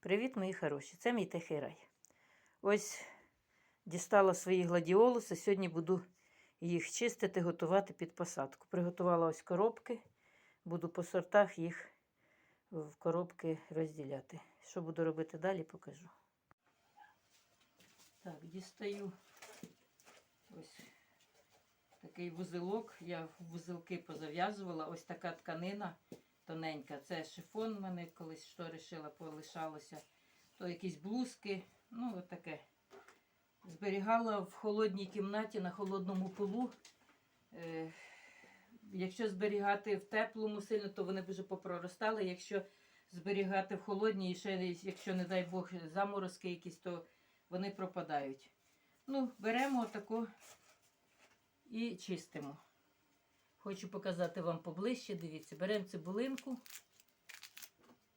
Привіт, мої хороші! Це мій тихий рай. Ось дістала свої гладіолуси. Сьогодні буду їх чистити, готувати під посадку. Приготувала ось коробки. Буду по сортах їх в коробки розділяти. Що буду робити далі, покажу. Так, дістаю ось такий вузелок. Я вузелки позав'язувала. Ось така тканина тоненька. Це шифон в мене колись що рішила, полишалося. То якісь блузки. Ну, от таке. Зберігала в холодній кімнаті на холодному полу. Е, якщо зберігати в теплому сильно, то вони б вже попроростали. Якщо зберігати в холодній, ще якщо, не дай Бог, заморозки якісь, то вони пропадають. Ну, беремо отако і чистимо. Хочу показати вам поближче. Дивіться, беремо цибулинку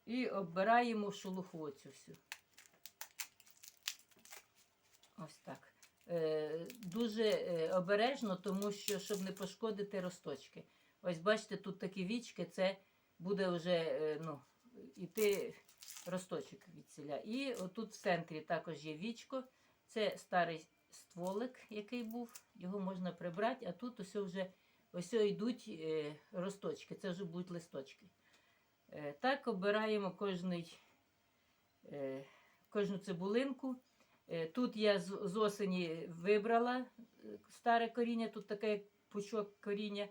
і оббираємо шелуху оцю всю. Ось так. Е, дуже е, обережно, тому що, щоб не пошкодити росточки. Ось бачите, тут такі вічки, це буде вже е, ну, іти росточок від І отут в центрі також є вічко. Це старий стволик, який був, його можна прибрати, а тут ось вже ось йдуть е, росточки, це вже будуть листочки. Е, так обираємо кожний, е, кожну цибулинку. Тут я з, осені вибрала старе коріння, тут таке пучок коріння.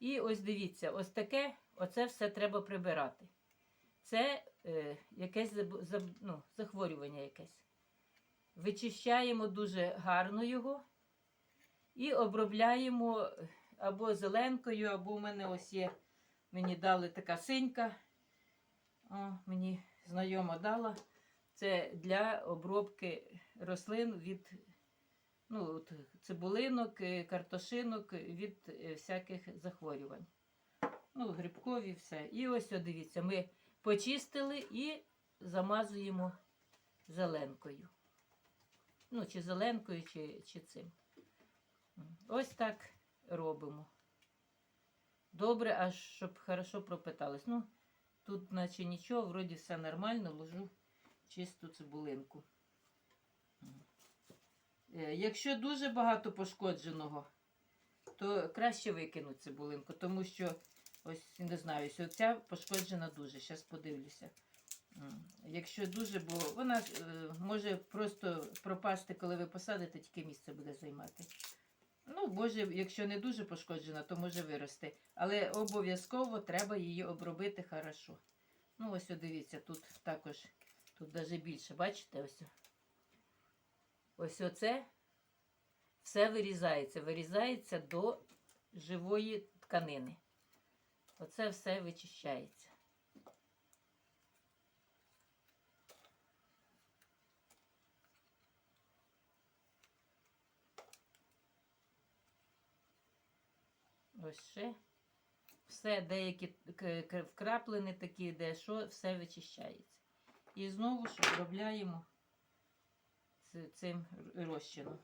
І ось дивіться, ось таке, оце все треба прибирати. Це е, якесь ну, захворювання якесь. Вичищаємо дуже гарно його і обробляємо або зеленкою, або у мене ось є, мені дали така синька. О, мені знайома дала. Це для обробки рослин від ну, от, цибулинок, е, картошинок від е, всяких захворювань. Ну, грибкові все. І ось, дивіться, ми почистили і замазуємо зеленкою. Ну, чи зеленкою, чи, чи цим. Ось так робимо. Добре, аж щоб хорошо пропиталось. Ну, тут, наче нічого, вроді все нормально, ложу чисту цибулинку. Е, Якщо дуже багато пошкодженого, то краще викинути цибулинку, тому що ось не знаю, оця пошкоджена дуже. Зараз подивлюся. Якщо дуже, бо вона е, може просто пропасти, коли ви посадите, тільки місце буде займати. Ну, може, якщо не дуже пошкоджена, то може вирости. Але обов'язково треба її обробити хорошо. Ну, ось дивіться, тут також, тут навіть більше, бачите, ось. Ось оце все вирізається. Вирізається до живої тканини. Оце все вичищається. Ось ще. Все, деякі вкраплені такі, де що, все вичищається. І знову ж обробляємо цим розчином.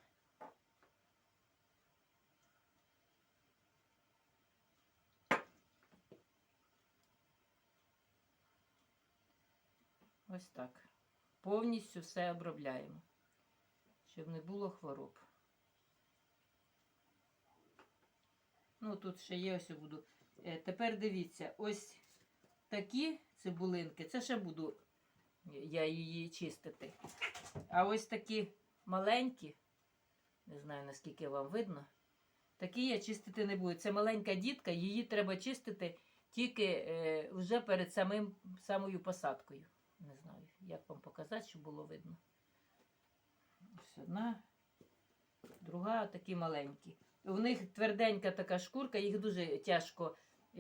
Ось так. Повністю все обробляємо, щоб не було хвороб. Ну, тут ще є, ось буду. Е, тепер дивіться, ось такі цибулинки, це ще буду я її чистити. А ось такі маленькі, не знаю наскільки вам видно, такі я чистити не буду. Це маленька дітка, її треба чистити тільки е, вже перед самим, самою посадкою. Не знаю, як вам показати, щоб було видно. Ось одна, друга такі маленькі. У них тверденька така шкурка, їх дуже тяжко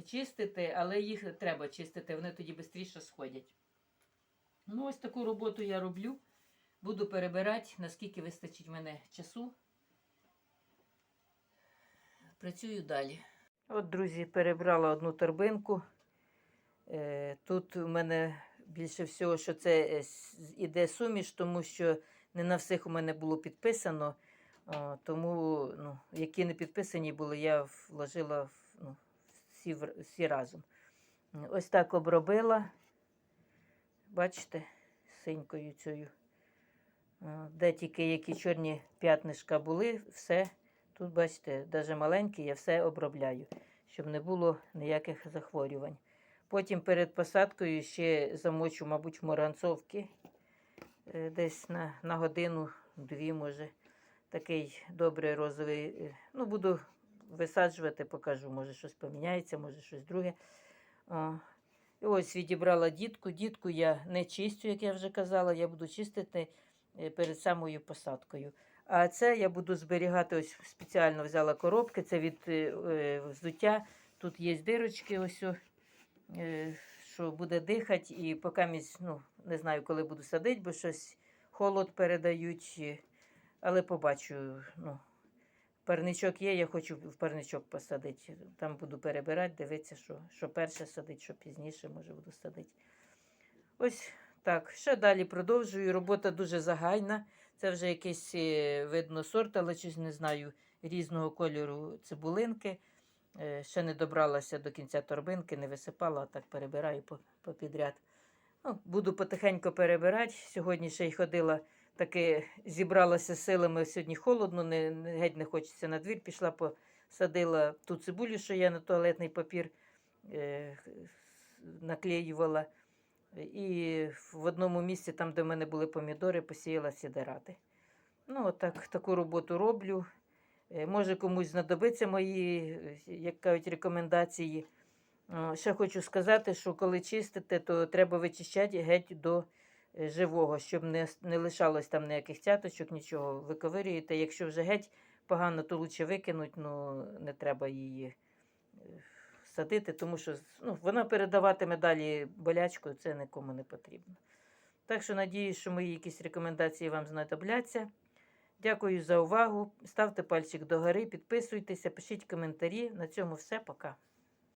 чистити, але їх треба чистити, вони тоді швидше сходять. Ну, ось таку роботу я роблю. Буду перебирати, наскільки вистачить мене часу. Працюю далі. От, друзі, перебрала одну торбинку. Е, Тут у мене більше всього, що це е, іде суміш, тому що не на всіх у мене було підписано. Тому, ну, які не підписані були, я вложила ну, всі, всі разом. Ось так обробила. Бачите, синькою цією. Де тільки які чорні п'ятнишка були, все. Тут, бачите, навіть маленькі, я все обробляю, щоб не було ніяких захворювань. Потім перед посадкою ще замочу, мабуть, моранцовки е, десь на, на годину, дві, може. Такий добрий розовий. е, Ну, буду висаджувати, покажу. Може, щось поміняється, може щось друге. О. І ось відібрала дітку. Дітку я не чистю, як я вже казала, я буду чистити е, перед самою посадкою. А це я буду зберігати, ось спеціально взяла коробки, це від е, взуття. Тут є дирочки, ось, що буде дихати, і поки ну, не знаю, коли буду садити, бо щось холод передають. Але побачу, ну, парничок є, я хочу в парничок посадити. Там буду перебирати, дивитися, що, що перше садить, що пізніше, може, буду садити. Ось так. Ще далі продовжую. Робота дуже загальна. Це вже якийсь е, видно сорт, але щось не знаю різного кольору цибулинки. Е, Ще не добралася до кінця торбинки, не висипала, а так перебираю по- попідряд. Ну, буду потихеньку перебирати. Сьогодні ще й ходила, таки зібралася силами. Сьогодні холодно, не, геть не хочеться на двір. Пішла, посадила ту цибулю, що я на туалетний папір е, наклеювала. І в одному місці, там, де в мене були помідори, посіяла сідерати. Ну, отак, таку роботу роблю. Е, Може комусь знадобиться мої, е, як кажуть, рекомендації. Ще хочу сказати, що коли чистите, то треба вичищати геть до живого, щоб не, не лишалось там ніяких цяточок, нічого. Виковирюєте. Якщо вже геть погано, то краще викинуть, ну не треба її е, садити, тому що ну, вона передаватиме далі болячку, це нікому не потрібно. Так що надіюсь, що мої якісь рекомендації вам знадобляться. Дякую за увагу. Ставте пальчик догори, підписуйтеся, пишіть коментарі. На цьому все. Пока.